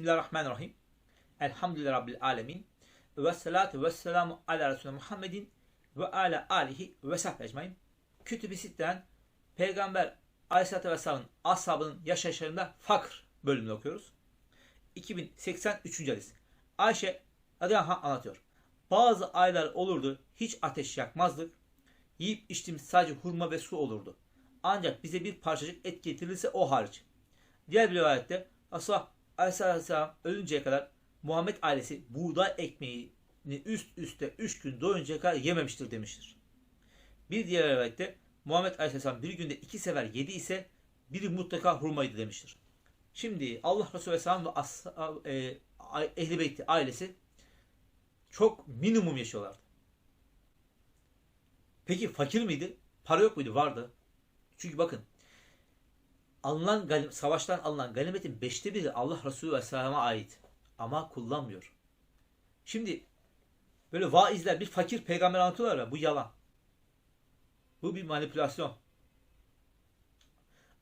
Bismillahirrahmanirrahim. Elhamdülillahi Rabbil alemin. Ve salatu ve selamu ala Resulü Muhammedin ve ala alihi ve sahbihi ecmain. Kütüb-i Sitte'den Peygamber Aleyhisselatü Vesselam'ın ashabının yaşayışlarında fakr bölümünü okuyoruz. 2083. hadis. Ayşe radıyallahu anlatıyor. Bazı aylar olurdu hiç ateş yakmazdık. Yiyip içtiğimiz sadece hurma ve su olurdu. Ancak bize bir parçacık et getirilirse o hariç. Diğer bir rivayette Asla Aleyhisselam ölünceye kadar Muhammed ailesi buğday ekmeğini üst üste 3 gün doyuncaya kadar yememiştir demiştir. Bir diğer rivayette Muhammed Aleyhisselam bir günde iki sefer yedi ise biri mutlaka hurmaydı demiştir. Şimdi Allah Resulü Aleyhisselam ve ashab, e, Ehl-i Beyti ailesi çok minimum yaşıyorlardı. Peki fakir miydi? Para yok muydu? Vardı. Çünkü bakın alınan galim, savaştan alınan ganimetin beşte biri Allah Resulü Aleyhisselam'a ait. Ama kullanmıyor. Şimdi böyle vaizler bir fakir peygamber anlatıyorlar ya bu yalan. Bu bir manipülasyon.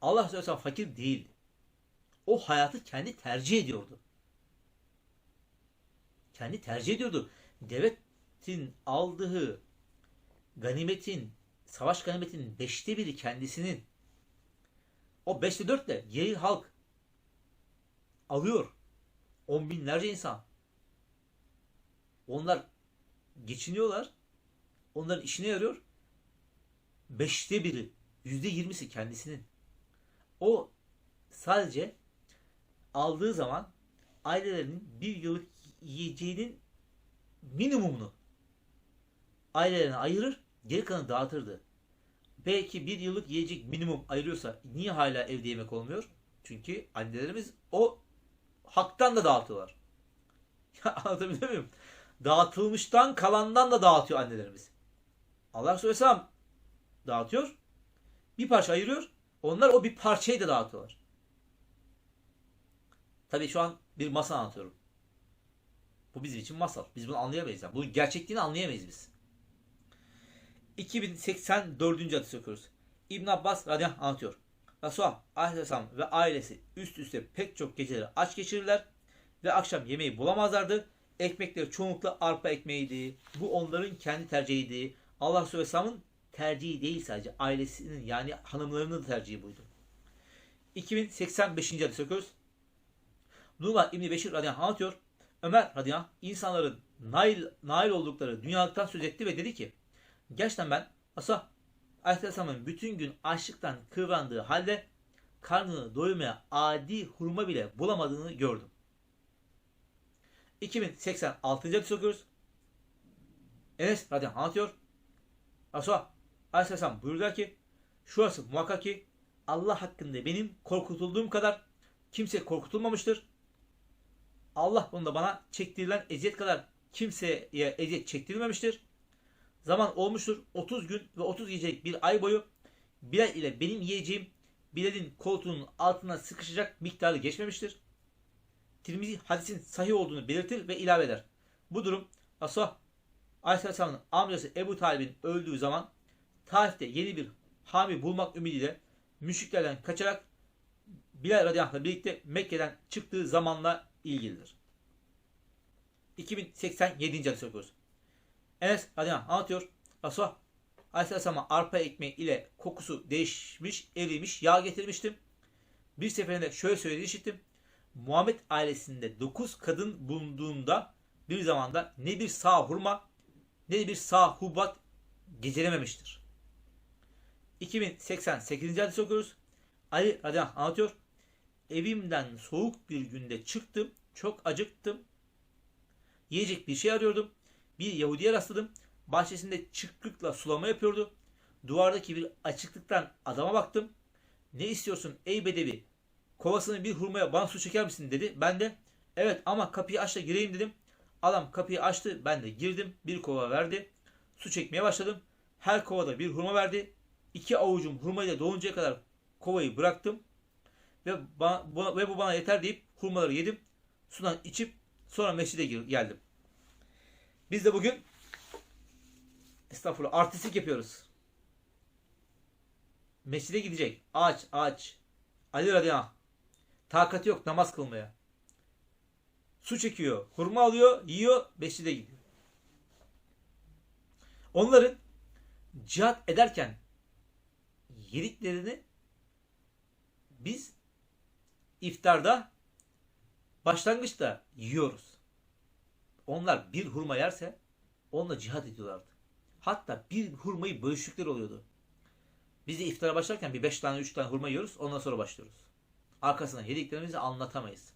Allah Resulü Aleyhisselam fakir değil. O hayatı kendi tercih ediyordu. Kendi tercih ediyordu. Devletin aldığı ganimetin, savaş ganimetinin beşte biri kendisinin. O beşte dörtle geri halk alıyor. On binlerce insan. Onlar geçiniyorlar. Onların işine yarıyor. Beşte biri, yüzde yirmisi kendisinin. O sadece aldığı zaman ailelerinin bir yıllık yiyeceğinin minimumunu ailelerine ayırır, geri kalanı dağıtırdı. Belki bir yıllık yiyecek minimum ayırıyorsa niye hala evde yemek olmuyor? Çünkü annelerimiz o haktan da dağıtıyorlar. Ya anlatabiliyor muyum? Dağıtılmıştan kalandan da dağıtıyor annelerimiz. Allah Resulü Aleyhisselam dağıtıyor. Bir parça ayırıyor. Onlar o bir parçayı da dağıtıyorlar. Tabii şu an bir masal anlatıyorum. Bu bizim için masal. Biz bunu anlayamayız. Yani. Bunun gerçekliğini anlayamayız biz. 2084. hadis okuyoruz. İbn Abbas radıyallahu anh anlatıyor. Resulullah aleyhisselam ve ailesi üst üste pek çok geceleri aç geçirirler ve akşam yemeği bulamazlardı. Ekmekleri çoğunlukla arpa ekmeğiydi. Bu onların kendi tercihiydi. Allah Resulü Aleyhisselam'ın tercihi değil sadece ailesinin yani hanımlarının da tercihi buydu. 2085. hadis okuyoruz. Numan İbni Beşir radıyallahu anh anlatıyor. Ömer radıyallahu anh insanların nail, nail oldukları dünyalıktan söz etti ve dedi ki Gerçekten ben Asa Aleyhisselam'ın bütün gün açlıktan kıvrandığı halde karnını doyurmaya adi hurma bile bulamadığını gördüm. 2086. hadis okuyoruz. Enes radıyallahu anlatıyor. Resulullah Aleyhisselam buyurdu ki şurası muhakkak ki Allah hakkında benim korkutulduğum kadar kimse korkutulmamıştır. Allah bunda bana çektirilen eziyet kadar kimseye eziyet çektirilmemiştir. Zaman olmuştur 30 gün ve 30 gecelik bir ay boyu Bilal ile benim yiyeceğim Bilal'in koltuğunun altına sıkışacak miktarı geçmemiştir. Tirmizi hadisin sahih olduğunu belirtir ve ilave eder. Bu durum Resulullah Aleyhisselam'ın amcası Ebu Talib'in öldüğü zaman Taif'te yeni bir hami bulmak ümidiyle müşriklerden kaçarak Bilal radıyallahu birlikte Mekke'den çıktığı zamanla ilgilidir. 2087. hadis okuyoruz. Enes anh anlatıyor. Resulullah Aleyhisselam'a arpa ekmeği ile kokusu değişmiş, erimiş, yağ getirmiştim. Bir seferinde şöyle söylediğini işittim. Muhammed ailesinde 9 kadın bulunduğunda bir zamanda ne bir sağ hurma ne de bir sağ hubat gecelememiştir. 2088. hadis okuyoruz. Ali radıyallahu anlatıyor. Evimden soğuk bir günde çıktım. Çok acıktım. Yiyecek bir şey arıyordum. Bir Yahudi'ye rastladım. Bahçesinde çıklıkla sulama yapıyordu. Duvardaki bir açıklıktan adama baktım. Ne istiyorsun ey bedevi? Kovasını bir hurmaya bana su çeker misin dedi. Ben de evet ama kapıyı aç da gireyim dedim. Adam kapıyı açtı. Ben de girdim. Bir kova verdi. Su çekmeye başladım. Her kovada bir hurma verdi. İki avucum hurmayla doluncaya kadar kovayı bıraktım. Ve, bana, ve bu bana yeter deyip hurmaları yedim. Sudan içip sonra mescide geldim. Biz de bugün estağfurullah artistik yapıyoruz. Mescide gidecek. Aç aç. Ali radıyallahu. Takati yok namaz kılmaya. su çekiyor, hurma alıyor, yiyor, mescide gidiyor. Onların cihat ederken yediklerini biz iftarda başlangıçta yiyoruz. Onlar bir hurma yerse onunla cihat ediyorlardı. Hatta bir hurmayı bölüştükleri oluyordu. Biz de iftara başlarken bir beş tane üç tane hurma yiyoruz ondan sonra başlıyoruz. Arkasından yediklerimizi anlatamayız.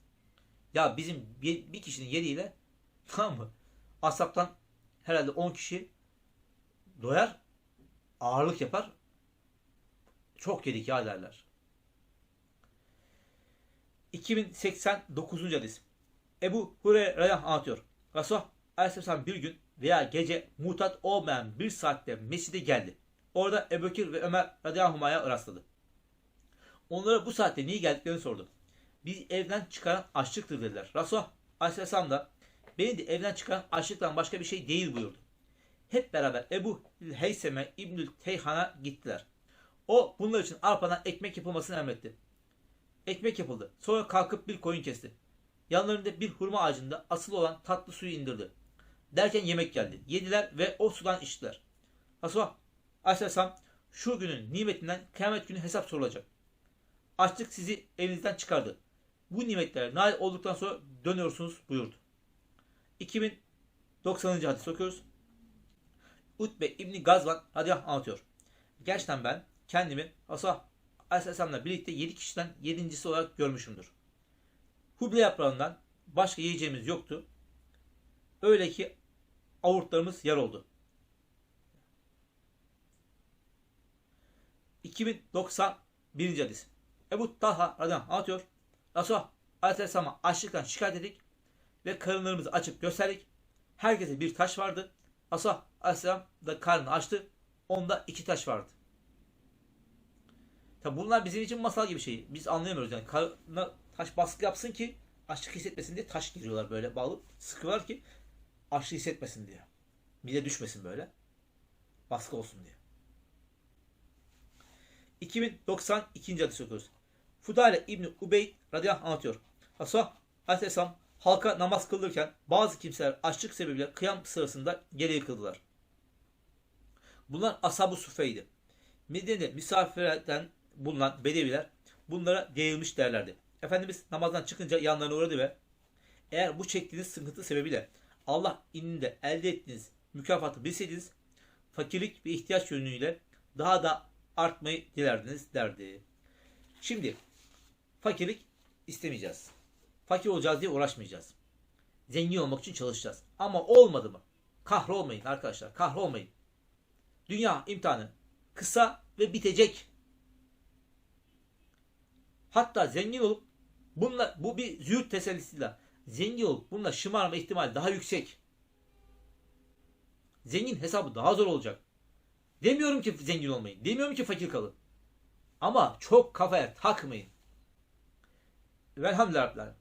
Ya bizim bir, kişinin yediğiyle tamam mı? Asaptan herhalde 10 kişi doyar ağırlık yapar çok yedik ya derler. 2089. hadis. Ebu Hureyre anlatıyor. Resulullah aleyhisselam bir gün veya gece mutat olmayan bir saatte mescide geldi. Orada Ebu Bekir ve Ömer radıyallahu rastladı. Onlara bu saatte niye geldiklerini sordu. Biz evden çıkaran açlıktır dediler. Resulullah aleyhisselam da beni de evden çıkaran açlıktan başka bir şey değil buyurdu. Hep beraber Ebu Heyseme İbnül Teyhan'a gittiler. O bunlar için arpadan ekmek yapılmasını emretti. Ekmek yapıldı. Sonra kalkıp bir koyun kesti. Yanlarında bir hurma ağacında asılı olan tatlı suyu indirdi. Derken yemek geldi. Yediler ve o sudan içtiler. Resulullah Aleyhisselam şu günün nimetinden kıyamet günü hesap sorulacak. Açlık sizi elinizden çıkardı. Bu nimetlere nail olduktan sonra dönüyorsunuz buyurdu. 2090. hadis okuyoruz. Utbe İbni Gazvan radıyallahu anlatıyor. Gerçekten ben kendimi Resulullah Aleyhisselam'la birlikte 7 kişiden 7.si olarak görmüşümdür. Huble yaprağından başka yiyeceğimiz yoktu. Öyle ki avurtlarımız yar oldu. 2091. hadis. Ebu Talha radıyallahu anh anlatıyor. Resulullah Aleyhisselam'a açlıktan şikayet ettik ve karınlarımızı açıp gösterdik. Herkese bir taş vardı. Resulullah Aleyhisselam da karnını açtı. Onda iki taş vardı. Tabi bunlar bizim için masal gibi şey. Biz anlayamıyoruz yani. Karnına taş baskı yapsın ki açlık hissetmesin diye taş giriyorlar böyle bağlı. Sıkıyorlar ki açlık hissetmesin diye. Mide düşmesin böyle. Baskı olsun diye. 2092. hadis okuyoruz. Fudale İbni Ubeyd radıyallahu anh anlatıyor. Resulullah aleyhisselam halka namaz kıldırırken bazı kimseler açlık sebebiyle kıyam sırasında geri yıkıldılar. Bunlar ashab-ı sufeydi. Medine'de misafirlerden bulunan bedeviler bunlara yayılmış derlerdi. Efendimiz namazdan çıkınca yanlarına uğradı ve eğer bu çektiğiniz sıkıntı sebebiyle Allah ininde elde ettiğiniz mükafatı bilseydiniz fakirlik ve ihtiyaç yönüyle daha da artmayı dilerdiniz derdi. Şimdi fakirlik istemeyeceğiz. Fakir olacağız diye uğraşmayacağız. Zengin olmak için çalışacağız. Ama olmadı mı? Kahrolmayın arkadaşlar. Kahrolmayın. Dünya imtihanı kısa ve bitecek. Hatta zengin olup bununla bu bir züğürt tesellisiyle zengin olup bununla şımarma ihtimali daha yüksek. Zengin hesabı daha zor olacak. Demiyorum ki zengin olmayın. Demiyorum ki fakir kalın. Ama çok kafaya takmayın. Velhamdülillah.